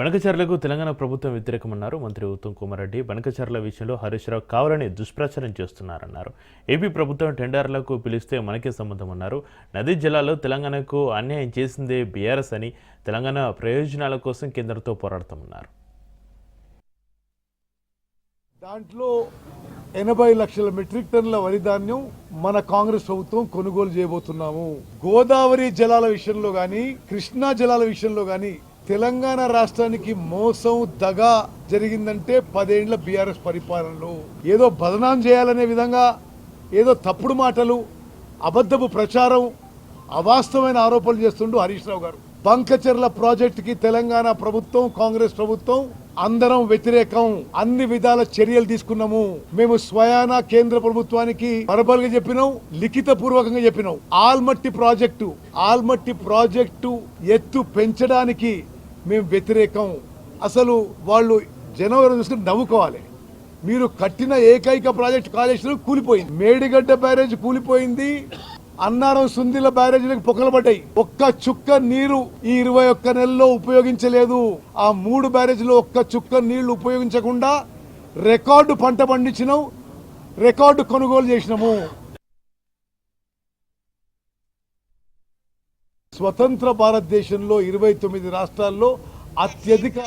బనకచర్లకు తెలంగాణ ప్రభుత్వం వ్యతిరేకమన్నారు మంత్రి ఉత్తమ్ కుమార్ రెడ్డి. బనకచర్ల విషయంలో హరీష్ రావు కావాలని దుష్ప్రచారం చేస్తున్నారన్నారు. ఏపీ ప్రభుత్వం టెండర్లకు పిలిస్తే మనకే సంబంధం అన్నారు నదీ జలాల్లో తెలంగాణకు అన్యాయం చేసిందే బీఆర్ఎస్ అని తెలంగాణ ప్రయోజనాల కోసం కేంద్రంతో పోరాడతామన్నారు. దాంట్లో ఎనభై లక్షల మెట్రిక్ టన్నుల వరి ధాన్యం మన కాంగ్రెస్ ప్రభుత్వం కొనుగోలు చేయబోతున్నాము. గోదావరి జలాల విషయంలో కానీ కృష్ణా జలాల విషయంలో కానీ తెలంగాణ రాష్ట్రానికి మోసం దగా జరిగిందంటే పదేండ్ల బీఆర్ఎస్ పరిపాలనలో. ఏదో బదనాం చేయాలనే విధంగా ఏదో తప్పుడు మాటలు అబద్ధపు ప్రచారం అవాస్తవమైన ఆరోపణలు చేస్తుండు హరీష్ రావు గారు. బంకచెర్ల ప్రాజెక్టుకి తెలంగాణ ప్రభుత్వం కాంగ్రెస్ ప్రభుత్వం అందరం వ్యతిరేకం. అన్ని విధాల చర్యలు తీసుకున్నాము. మేము స్వయాన కేంద్ర ప్రభుత్వానికి వరబల్ చెప్పినాం లిఖిత పూర్వకంగా చెప్పినాం. ఆల్మట్టి ప్రాజెక్టు ఆల్మట్టి ప్రాజెక్టు ఎత్తు పెంచడానికి మేము వ్యతిరేకం. అసలు వాళ్ళు జనవరి చూసుకుని నవ్వుకోవాలి. మీరు కట్టిన ఏకైక ప్రాజెక్ట్ కాళేశ్వరం కూలిపోయింది. మేడిగడ్డ బ్యారేజ్ కూలిపోయింది. అన్నారం సుందిల బ్యారేజీలకు పొక్కలు పడ్డాయి. ఒక్క చుక్క నీరు ఈ ఇరవై ఒక్క నెలలో ఉపయోగించలేదు. ఆ మూడు బ్యారేజీలో ఒక్క చుక్క నీళ్ళు ఉపయోగించకుండా రికార్డు పంట పండించినాం. రికార్డు కొనుగోలు చేసినాము. స్వతంత్ర భారతదేశంలో ఇరవై తొమ్మిది రాష్ట్రాల్లో అత్యధిక